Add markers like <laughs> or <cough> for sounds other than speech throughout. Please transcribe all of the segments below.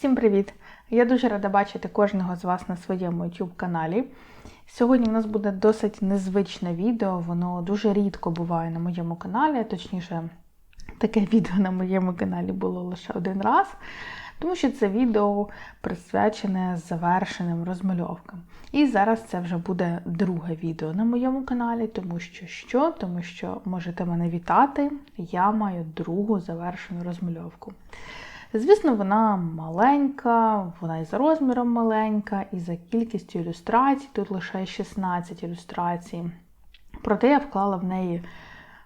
Всім привіт! Я дуже рада бачити кожного з вас на своєму YouTube каналі. Сьогодні у нас буде досить незвичне відео, воно дуже рідко буває на моєму каналі, точніше, таке <laughs> відео на моєму каналі було лише один раз, тому що це відео присвячене завершеним розмальовкам. І зараз це вже буде друге відео на моєму каналі, тому що що? Тому що можете мене вітати, я маю другу завершену розмальовку. Звісно, вона маленька, вона і за розміром маленька, і за кількістю ілюстрацій, тут лише 16 ілюстрацій. Проте я вклала в неї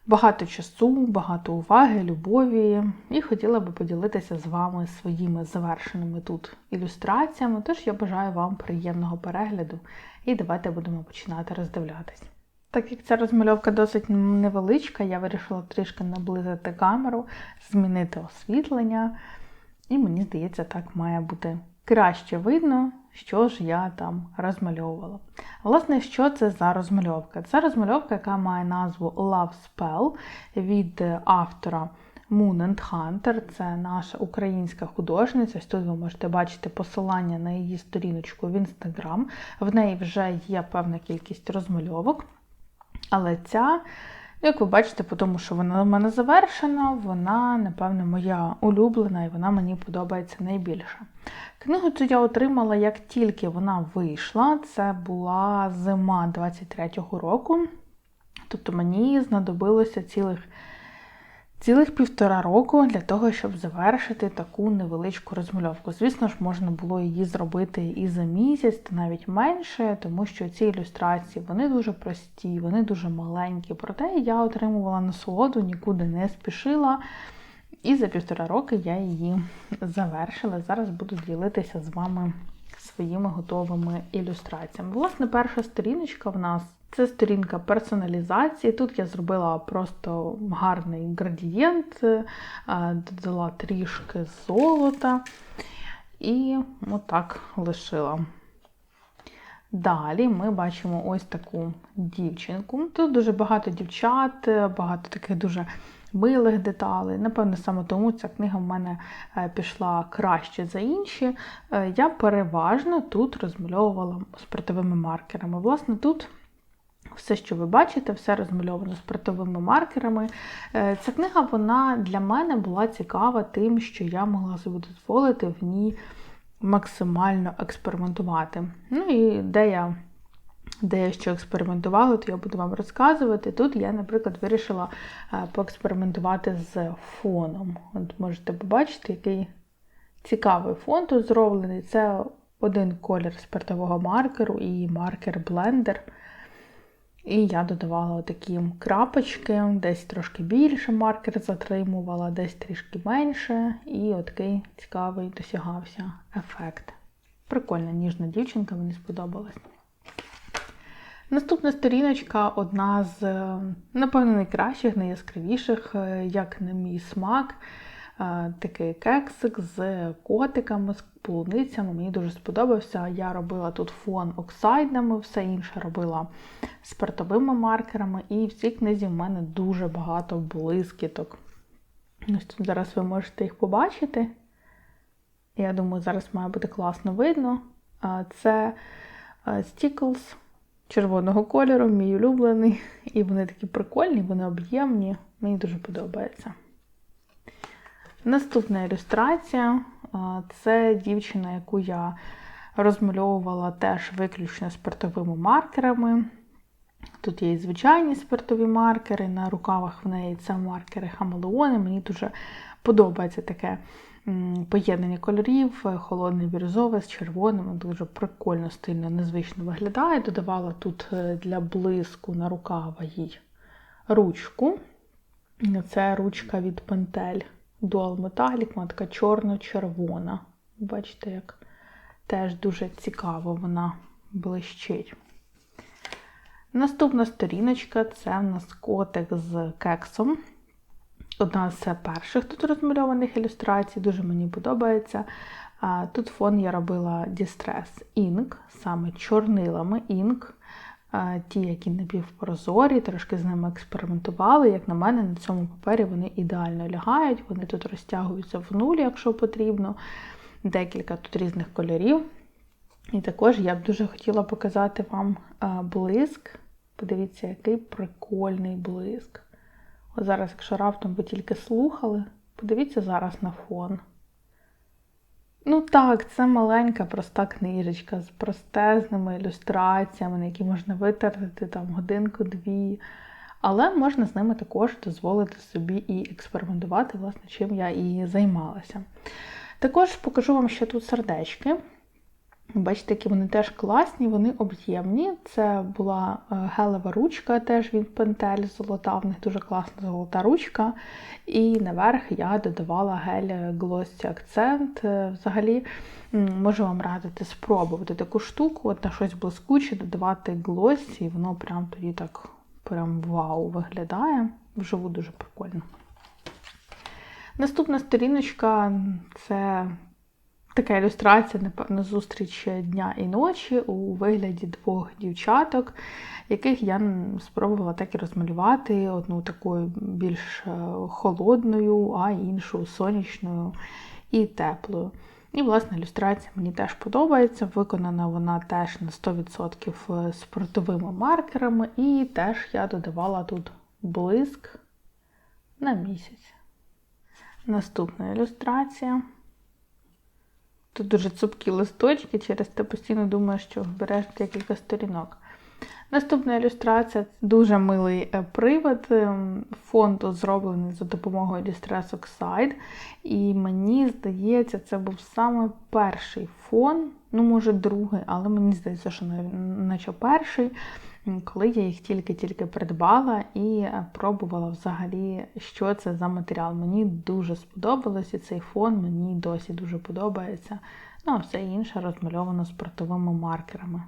багато часу, багато уваги, любові, і хотіла би поділитися з вами своїми завершеними тут ілюстраціями. Тож я бажаю вам приємного перегляду і давайте будемо починати роздивлятись. Так як ця розмальовка досить невеличка, я вирішила трішки наблизити камеру, змінити освітлення. І мені здається, так має бути краще видно, що ж я там розмальовувала. Власне, що це за розмальовка? Це розмальовка, яка має назву Love Spell від автора Moon and Hunter. Це наша українська художниця. Ось Тут ви можете бачити посилання на її сторіночку в інстаграм. В неї вже є певна кількість розмальовок. Але ця як ви бачите, по тому, що вона в мене завершена, вона, напевно, моя улюблена і вона мені подобається найбільше. Книгу цю я отримала, як тільки вона вийшла. Це була зима 23-го року. Тобто мені знадобилося цілих цілих півтора року для того, щоб завершити таку невеличку розмальовку. Звісно ж, можна було її зробити і за місяць, та навіть менше, тому що ці ілюстрації вони дуже прості, вони дуже маленькі. Проте я отримувала насолоду, нікуди не спішила. І за півтора роки я її завершила. Зараз буду ділитися з вами своїми готовими ілюстраціями. Власне, перша сторіночка в нас це сторінка персоналізації. Тут я зробила просто гарний градієнт, е, додала трішки золота і отак лишила. Далі ми бачимо ось таку дівчинку. Тут дуже багато дівчат, багато таких дуже милих деталей. Напевно, саме тому ця книга в мене е, пішла краще за інші. Е, я переважно тут розмальовувала спиртовими маркерами. Власне, тут все, що ви бачите, все розмальовано спиртовими маркерами. Е, ця книга вона для мене була цікава тим, що я могла собі дозволити в ній максимально експериментувати. Ну і де я де я що експериментувала, то я буду вам розказувати. Тут я, наприклад, вирішила е, поекспериментувати з фоном. От Можете побачити, який цікавий фон тут зроблений. Це один колір спиртового маркеру і маркер-блендер. І я додавала такі крапочки, десь трошки більше маркер затримувала, десь трішки менше, і отакий цікавий досягався ефект. Прикольна ніжна дівчинка, мені сподобалась. Наступна сторіночка одна з, напевно, найкращих, найяскравіших, е, як на мій смак. Такий кексик з котиками, з полуницями. Мені дуже сподобався. Я робила тут фон оксайдами, все інше робила спиртовими маркерами, і в цій книзі в мене дуже багато блискіток. Ось тут Зараз ви можете їх побачити. Я думаю, зараз має бути класно видно. Це Stickles червоного кольору, мій улюблений. І вони такі прикольні, вони об'ємні. Мені дуже подобається. Наступна ілюстрація це дівчина, яку я розмальовувала теж виключно спиртовими маркерами. Тут є і звичайні спиртові маркери, на рукавах в неї це маркери хамелеони. Мені дуже подобається таке поєднання кольорів, холодний бірюзовий з червоним, дуже прикольно, стильно, незвично виглядає. Додавала тут е, для блиску на рукава їй ручку. Це ручка від Pentel Dual Metallic, вона така чорно-червона. Бачите, як теж дуже цікаво вона блищить. Наступна сторіночка це в нас котик з кексом. Одна з перших тут розмальованих ілюстрацій, дуже мені подобається. Тут фон я робила Distress Ink, саме чорнилами Ink. Ті, які напівпрозорі, трошки з ними експериментували. Як на мене, на цьому папері вони ідеально лягають, вони тут розтягуються в нулі, якщо потрібно. декілька тут різних кольорів. І також я б дуже хотіла показати вам блиск. Подивіться, який прикольний блиск. От зараз, якщо раптом ви тільки слухали, подивіться зараз на фон. Ну так, це маленька проста книжечка з простезними ілюстраціями, на які можна витратити там годинку-дві. Але можна з ними також дозволити собі і експериментувати, власне, чим я і займалася. Також покажу вам ще тут сердечки. Бачите, які вони теж класні, вони об'ємні. Це була е, гелева ручка, теж від пентель золота, в них дуже класна золота ручка. І наверх я додавала гель Glossy Accent. Взагалі, можу вам радити спробувати таку штуку, от на щось блискуче, додавати Glossy, і воно прям тоді так прям вау виглядає. Вживу дуже прикольно. Наступна сторіночка це така ілюстрація, напевно, зустріч дня і ночі у вигляді двох дівчаток, яких я спробувала так і розмалювати. Одну такою більш е, холодною, а іншу сонячною і теплою. І, власне, ілюстрація мені теж подобається. Виконана вона теж на 100% спортовими маркерами, і теж я додавала тут блиск на місяць. Наступна ілюстрація. Тут дуже цупкі листочки, через те постійно думаєш, що береш декілька сторінок. Наступна ілюстрація дуже милий е, привид. Ем, фон тут зроблений за допомогою Distress Oxide. І мені здається, це був саме перший фон, ну, може, другий, але мені здається, що наче перший, коли я їх тільки-тільки придбала і е, пробувала взагалі, що це за матеріал. Мені дуже сподобалося цей фон, мені досі дуже подобається. Ну, а все інше розмальовано спортовими маркерами.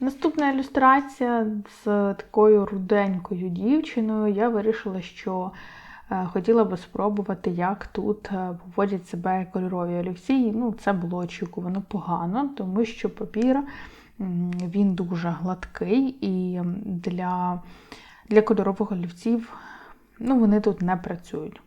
Наступна ілюстрація з такою руденькою дівчиною. Я вирішила, що е, хотіла би спробувати, як тут е, поводять себе кольорові олівці. Ну, Це було очікувано погано, тому що папір він дуже гладкий і для для кольорових олівців ну, вони тут не працюють.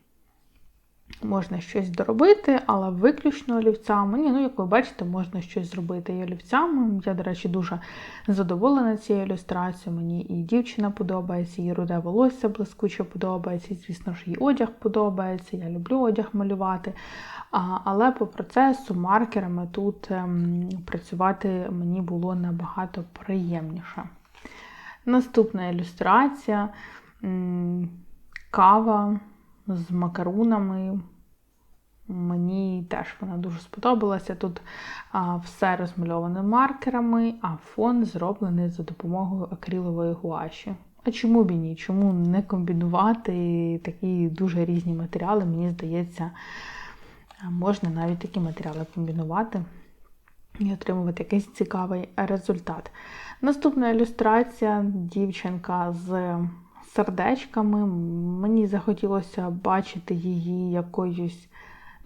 Можна щось доробити, але виключно олівцями. Ні, ну, як ви бачите, можна щось зробити і олівцями. Я, до речі, дуже задоволена цією ілюстрацією. Мені і дівчина подобається, і руде волосся блискуче подобається, і, звісно ж, їй одяг подобається. Я люблю одяг малювати. А, Але по процесу маркерами тут ем, працювати мені було набагато приємніше. Наступна ілюстрація кава з макарунами. Мені теж вона дуже сподобалася. Тут а, все розмальоване маркерами, а фон зроблений за допомогою акрилової гуаші. А чому б і ні? Чому не комбінувати такі дуже різні матеріали? Мені здається, можна навіть такі матеріали комбінувати і отримувати якийсь цікавий результат. Наступна ілюстрація дівчинка з сердечками. Мені захотілося бачити її якоюсь.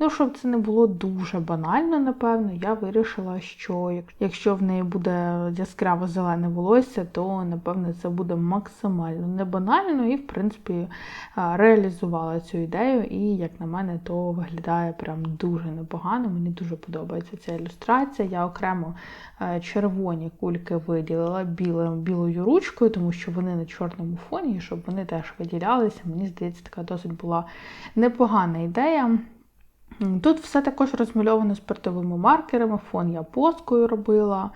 Ну, щоб це не було дуже банально, напевно, я вирішила, що якщо в неї буде яскраво зелене волосся, то, напевно, це буде максимально не банально і, в принципі, реалізувала цю ідею. І, як на мене, то виглядає прям дуже непогано. Мені дуже подобається ця ілюстрація. Я окремо червоні кульки виділила білим, білою ручкою, тому що вони на чорному фоні, щоб вони теж виділялися. Мені здається, така досить була непогана ідея. Тут все також розмальовано спиртовими маркерами, фон я поскою робила.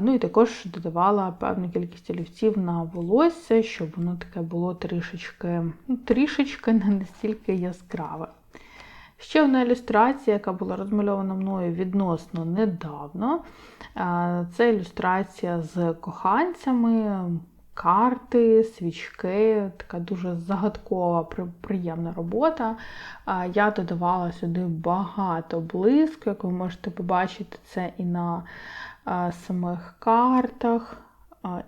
Ну і також додавала певну кількість олівців на волосся, щоб воно таке було трішечки, ну, трішечки не настільки яскраве. Ще одна ілюстрація, яка була розмальована мною відносно недавно. Це ілюстрація з коханцями карти, свічки, така дуже загадкова, приємна робота. Я додавала сюди багато блиску, як ви можете побачити, це і на самих картах,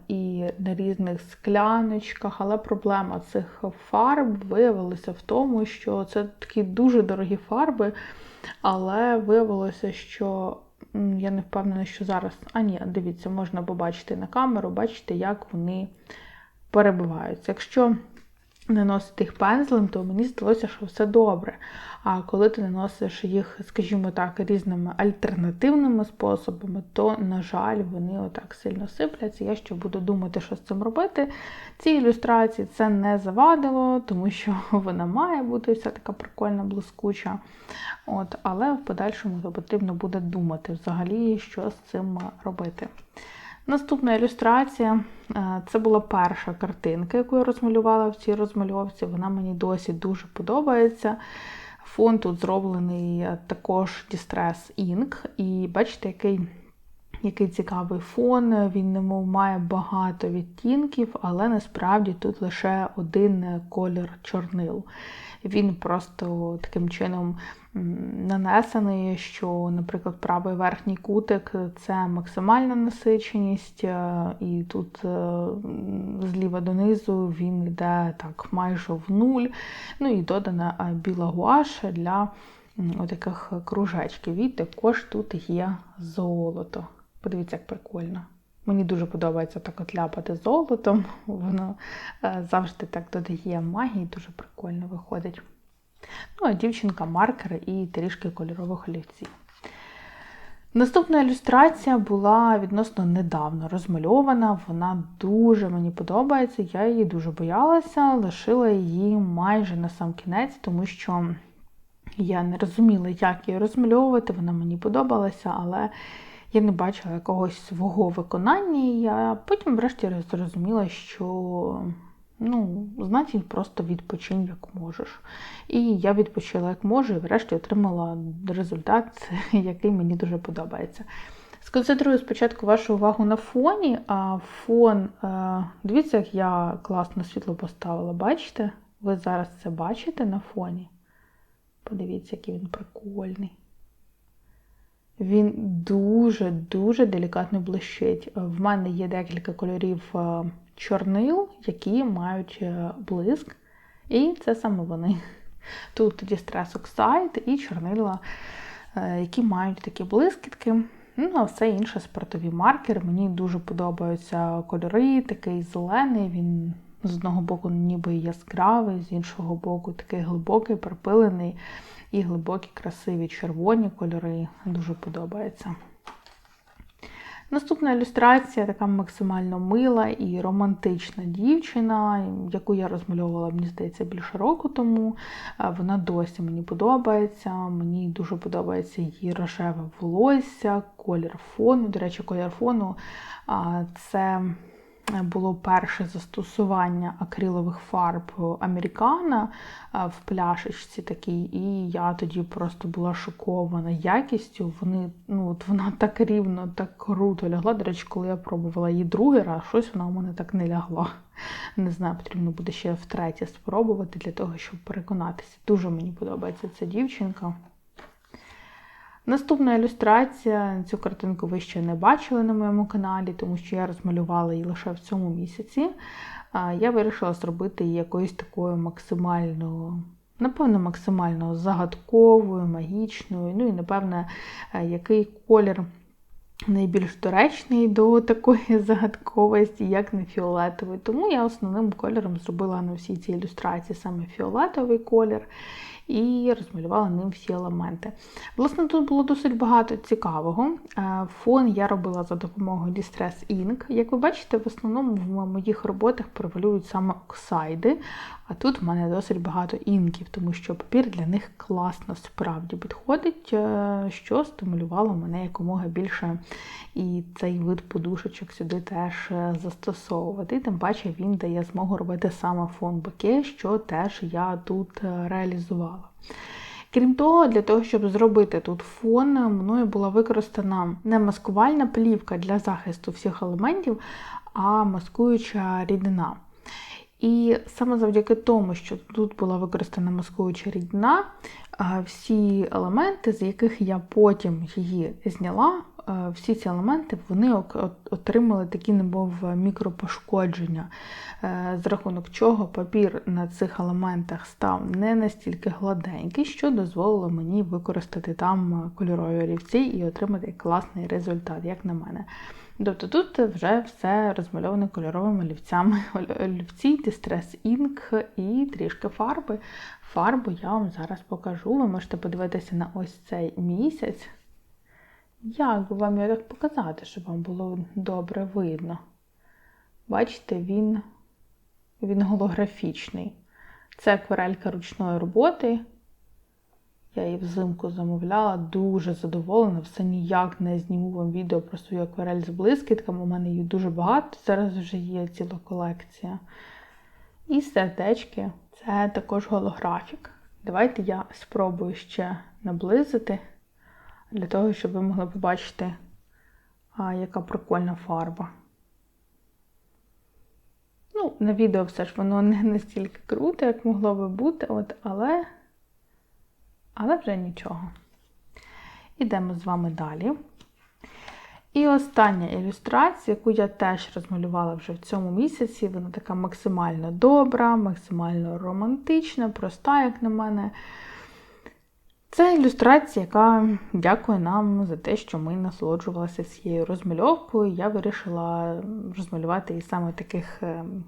і на різних скляночках, але проблема цих фарб виявилася в тому, що це такі дуже дорогі фарби, але виявилося, що я не впевнена, що зараз. А ні, дивіться, можна побачити на камеру, бачите, як вони перебуваються. Якщо наносити їх пензлем, то мені здалося, що все добре. А коли ти наносиш їх, скажімо так, різними альтернативними способами, то, на жаль, вони отак сильно сипляться. Я ще буду думати, що з цим робити. Ці ілюстрації це не завадило, тому що <laughs> вона має бути вся така прикольна, блискуча. От, Але в подальшому потрібно буде думати взагалі, що з цим робити. Наступна ілюстрація е, це була перша картинка, яку я розмалювала в цій розмальовці. Вона мені досі дуже подобається. Фон тут зроблений е, також Distress Ink. І бачите, який який цікавий фон. Він немов має багато відтінків, але насправді тут лише один колір чорнил. Він просто таким чином нанесений, що, наприклад, правий верхній кутик це максимальна насиченість, е, і тут е, зліва донизу він йде так майже в нуль. Ну і додана е, біла гуаш для таких кружечків. І також тут є золото. Подивіться, як прикольно. Мені дуже подобається так от ляпати золотом, воно завжди так додає магії, дуже прикольно виходить. Ну, а дівчинка маркери і трішки кольорових олівців. Наступна ілюстрація була відносно недавно розмальована, вона дуже мені подобається, я її дуже боялася, лишила її майже на сам кінець, тому що я не розуміла, як її розмальовувати, вона мені подобалася, але я не бачила якогось свого виконання, і я потім, врешті, зрозуміла, що Ну, значить, просто відпочинь як можеш. І я відпочила як можу, і врешті отримала результат, <laughs> який мені дуже подобається. Сконцентрую спочатку вашу увагу на фоні, а фон, е, дивіться, як я класно світло поставила. Бачите? Ви зараз це бачите на фоні? Подивіться, який він прикольний. Він дуже-дуже делікатно блищить. В мене є декілька кольорів е, чорнил, які мають е, блиск. І це саме вони. <laughs> Тут Distress Oxide і чорнила, е, які мають такі блискітки. Ну, а все інше спортові маркери. Мені дуже подобаються кольори, такий зелений, він з одного боку ніби яскравий, з іншого боку, такий глибокий, пропилений і глибокі, красиві червоні кольори. Дуже подобається. Наступна ілюстрація така максимально мила і романтична дівчина, яку я розмальовувала, мені здається, більше року тому. Вона досі мені подобається. Мені дуже подобається її рожеве волосся, колір фону. До речі, колір фону це було перше застосування акрилових фарб Американа в пляшечці такій, і я тоді просто була шокована якістю. Вони, ну, от Вона так рівно, так круто лягла. До речі, коли я пробувала її другий раз, щось вона у мене так не лягла. Не знаю, потрібно буде ще втретє спробувати для того, щоб переконатися. Дуже мені подобається ця дівчинка. Наступна ілюстрація, цю картинку ви ще не бачили на моєму каналі, тому що я розмалювала її лише в цьому місяці. Я вирішила зробити її якоюсь такою максимально, напевно, максимально загадковою, магічною. Ну і, напевне, е, який колір найбільш доречний до такої <laughs> загадковості, як не фіолетовий. Тому я основним кольором зробила на всій цій ілюстрації саме фіолетовий колір і розмалювала ним всі елементи. Власне, тут було досить багато цікавого. Е, фон я робила за допомогою Distress Ink. Як ви бачите, в основному в моїх роботах превалюють саме оксайди, а тут в мене досить багато інків, тому що папір для них класно справді підходить, е, що стимулювало мене якомога більше і цей вид подушечок сюди теж е, застосовувати. Тим паче він дає змогу робити саме фон боке, що теж я тут реалізувала. Крім того, для того, щоб зробити тут фон, мною була використана не маскувальна плівка для захисту всіх елементів, а маскуюча рідина. І саме завдяки тому, що тут була використана маскуюча рідина, всі елементи, з яких я потім її зняла, всі ці елементи вони отримали такі немов мікропошкодження, е, з рахунок чого папір на цих елементах став не настільки гладенький, що дозволило мені використати там кольорові олівці і отримати класний результат, як на мене. Тобто тут вже все розмальоване кольоровими олівцями. <laughs> Олівці, Distress Ink і трішки фарби. Фарбу я вам зараз покажу. Ви можете подивитися на ось цей місяць. Як вам його так показати, щоб вам було добре видно? Бачите, він, він голографічний. Це акварелька ручної роботи. Я її взимку замовляла, дуже задоволена. Все ніяк не зніму вам відео про свою акварель з блискітками. У мене їх дуже багато. Зараз вже є ціла колекція. І сердечки це також голографік. Давайте я спробую ще наблизити, для того, щоб ви могли побачити, а, яка прикольна фарба. Ну, на відео все ж воно не настільки круто, як могло би бути, от, але але вже нічого. Ідемо з вами далі. І остання ілюстрація, яку я теж розмалювала вже в цьому місяці, вона така максимально добра, максимально романтична, проста, як на мене. Це ілюстрація, яка дякує нам за те, що ми насолоджувалися цією розмальовкою. Я вирішила розмалювати її саме таких ем,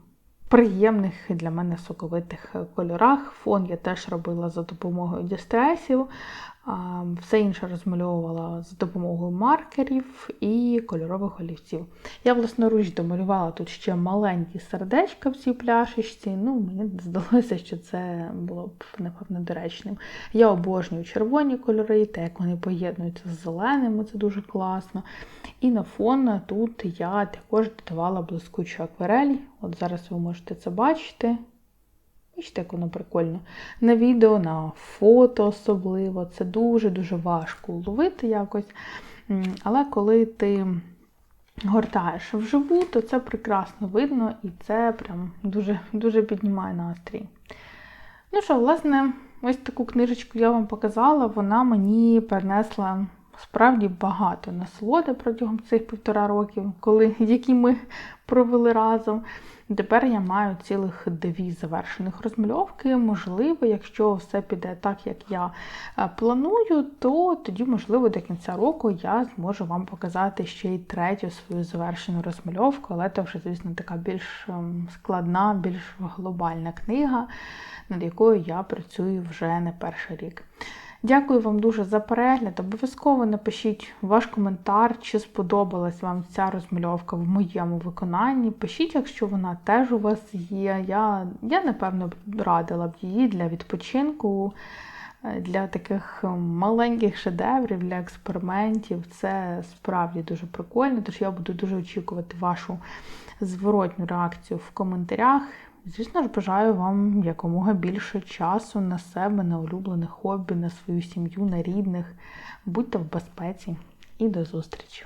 приємних для мене соковитих кольорах. Фон я теж робила за допомогою дістресів, все інше розмальовувала за допомогою маркерів і кольорових олівців. Я власноруч домалювала тут ще маленькі сердечка в цій пляшечці. Ну, мені здалося, що це було б напевно доречним. Я обожнюю червоні кольори, те, як вони поєднуються з зеленими, це дуже класно. І на фон тут я також додавала блискучу акварель. От зараз ви можете це бачити. Бачите, як воно прикольно. На відео, на фото особливо. Це дуже-дуже важко уловити якось. Але коли ти гортаєш вживу, то це прекрасно видно і це прям дуже, дуже піднімає настрій. Ну що, власне, ось таку книжечку я вам показала. Вона мені принесла справді багато насолоди протягом цих півтора років, коли, <laughs> які ми провели разом. Тепер я маю цілих дві завершених розмальовки. Можливо, якщо все піде так, як я е, планую, то тоді, можливо, до кінця року я зможу вам показати ще й третю свою завершену розмальовку, але це вже, звісно, така більш ем, складна, більш глобальна книга, над якою я працюю вже не перший рік. Дякую вам дуже за перегляд. Обов'язково напишіть ваш коментар, чи сподобалась вам ця розмальовка в моєму виконанні. Пишіть, якщо вона теж у вас є. Я, я напевно, радила б її для відпочинку, е, для таких маленьких шедеврів, для експериментів. Це справді дуже прикольно, тож я буду дуже очікувати вашу зворотню реакцію в коментарях. Звісно ж, бажаю вам якомога більше часу на себе, на улюблене хобі, на свою сім'ю, на рідних. Будьте в безпеці і до зустрічі!